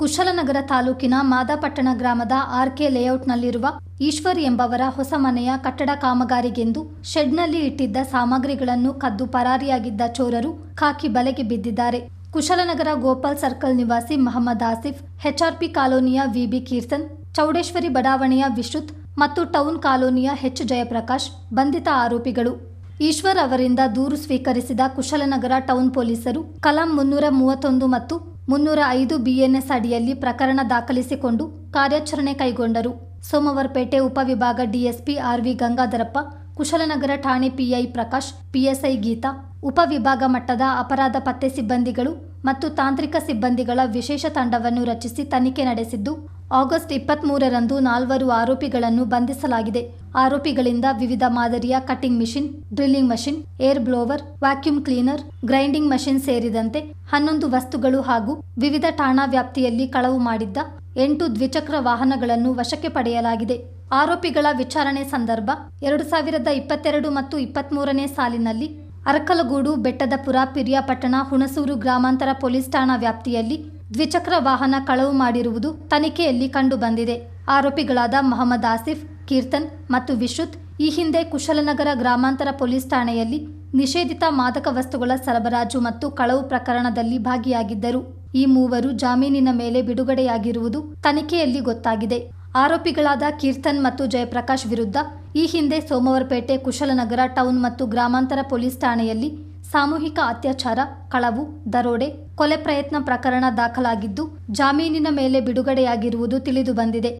ಕುಶಲನಗರ ತಾಲೂಕಿನ ಮಾದಾಪಟ್ಟಣ ಗ್ರಾಮದ ಆರ್ಕೆ ಲೇಔಟ್ನಲ್ಲಿರುವ ಈಶ್ವರ್ ಎಂಬವರ ಹೊಸ ಮನೆಯ ಕಟ್ಟಡ ಕಾಮಗಾರಿಗೆಂದು ಶೆಡ್ನಲ್ಲಿ ಇಟ್ಟಿದ್ದ ಸಾಮಗ್ರಿಗಳನ್ನು ಕದ್ದು ಪರಾರಿಯಾಗಿದ್ದ ಚೋರರು ಖಾಕಿ ಬಲೆಗೆ ಬಿದ್ದಿದ್ದಾರೆ. ಕುಶಲನಗರ ಗೋಪಾಲ್ ಸರ್ಕಲ್ ನಿವಾಸಿ ಮಹಮ್ಮದ್ ಆಸಿಫ್ ಹೆಚ್ಆರ್ಪಿ ಕಾಲೋನಿಯ ವಿಬಿ ಕೀರ್ತನ್, ಚೌಡೇಶ್ವರಿ ಬಡಾವಣೆಯ ವಿಶ್ರುತ್ ಮತ್ತು ಟೌನ್ ಕಾಲೋನಿಯ ಹೆಚ್ ಜಯಪ್ರಕಾಶ್ ಬಂಧಿತ ಆರೋಪಿಗಳು. ಈಶ್ವರ್ ಅವರಿಂದ ದೂರು ಸ್ವೀಕರಿಸಿದ ಕುಶಲನಗರ ಟೌನ್ ಪೊಲೀಸರು ಕಲಂ ಮುನ್ನೂರ ಮೂವತ್ತೊಂದು ಮತ್ತು ಮುನ್ನೂರ ಐದು ಬಿಎನ್ಎಸ್ ಅಡಿಯಲ್ಲಿ ಪ್ರಕರಣ ದಾಖಲಿಸಿಕೊಂಡು ಕಾರ್ಯಾಚರಣೆ ಕೈಗೊಂಡರು. ಸೋಮವಾರಪೇಟೆ ಉಪವಿಭಾಗ ಡಿಎಸ್ಪಿ ಆರ್ವಿ ಗಂಗಾಧರಪ್ಪ, ಕುಶಲನಗರ ಠಾಣೆ ಪಿಐ ಪ್ರಕಾಶ್, ಪಿಎಸ್ಐ ಗೀತಾ ಉಪವಿಭಾಗ ಮಟ್ಟದ ಅಪರಾಧ ಪತ್ತೆ ಸಿಬ್ಬಂದಿಗಳು ಮತ್ತು ತಾಂತ್ರಿಕ ಸಿಬ್ಬಂದಿಗಳ ವಿಶೇಷ ತಂಡವನ್ನು ರಚಿಸಿ ತನಿಖೆ ನಡೆಸಿದ್ದು ಆಗಸ್ಟ್ ಇಪ್ಪತ್ಮೂರರಂದು ನಾಲ್ವರು ಆರೋಪಿಗಳನ್ನು ಬಂಧಿಸಲಾಗಿದೆ. ಆರೋಪಿಗಳಿಂದ ವಿವಿಧ ಮಾದರಿಯ cutting machine, drilling machine, air blower, vacuum cleaner, grinding machine ಸೇರಿದಂತೆ ಹನ್ನೊಂದು ವಸ್ತುಗಳು ಹಾಗೂ ವಿವಿಧ ಠಾಣಾ ವ್ಯಾಪ್ತಿಯಲ್ಲಿ ಕಳವು ಮಾಡಿದ್ದ ಎಂಟು ದ್ವಿಚಕ್ರ ವಾಹನಗಳನ್ನು ವಶಕ್ಕೆ ಪಡೆಯಲಾಗಿದೆ. ಆರೋಪಿಗಳ ವಿಚಾರಣೆ ಸಂದರ್ಭ ಎರಡು ಸಾವಿರದ ಇಪ್ಪತ್ತೆರಡು ಮತ್ತು ಇಪ್ಪತ್ಮೂರನೇ ಸಾಲಿನಲ್ಲಿ ಅರಕಲಗೂಡು ಬೆಟ್ಟದಪುರ, ಪಿರಿಯಾಪಟ್ಟಣ, ಹುಣಸೂರು ಗ್ರಾಮಾಂತರ ಪೊಲೀಸ್ ಠಾಣಾ ವ್ಯಾಪ್ತಿಯಲ್ಲಿ ದ್ವಿಚಕ್ರ ವಾಹನ ಕಳವು ಮಾಡಿರುವುದು ತನಿಖೆಯಲ್ಲಿ ಕಂಡುಬಂದಿದೆ. ಆರೋಪಿಗಳಾದ ಮೊಹಮ್ಮದ್ ಆಸಿಫ್, ಕೀರ್ತನ್ ಮತ್ತು ವಿಶ್ರುತ್ ಈ ಹಿಂದೆ ಕುಶಲನಗರ ಗ್ರಾಮಾಂತರ ಪೊಲೀಸ್ ಠಾಣೆಯಲ್ಲಿ ನಿಷೇಧಿತ ಮಾದಕ ವಸ್ತುಗಳ ಸರಬರಾಜು ಮತ್ತು ಕಳವು ಪ್ರಕರಣದಲ್ಲಿ ಭಾಗಿಯಾಗಿದ್ದರು. ಈ ಮೂವರು ಜಾಮೀನಿನ ಮೇಲೆ ಬಿಡುಗಡೆಯಾಗಿರುವುದು ತನಿಖೆಯಲ್ಲಿ ಗೊತ್ತಾಗಿದೆ. ಆರೋಪಿಗಳಾದ ಕೀರ್ತನ್ ಮತ್ತು ಜಯಪ್ರಕಾಶ್ ವಿರುದ್ಧ ಈ ಹಿಂದೆ ಸೋಮವಾರಪೇಟೆ, ಕುಶಲನಗರ ಟೌನ್ ಮತ್ತು ಗ್ರಾಮಾಂತರ ಪೊಲೀಸ್ ಠಾಣೆಯಲ್ಲಿ ಸಾಮೂಹಿಕ ಅತ್ಯಾಚಾರ ಕಳವು ದರೋಡೆ ಕೊಲೆ ಪ್ರಯತ್ನ ಪ್ರಕರಣ ದಾಖಲಾಗಿದ್ದು ಜಾಮೀನಿನ ಮೇಲೆ ಬಿಡುಗಡೆಯಾಗಿರುವುದು ತಿಳಿದುಬಂದಿದೆ.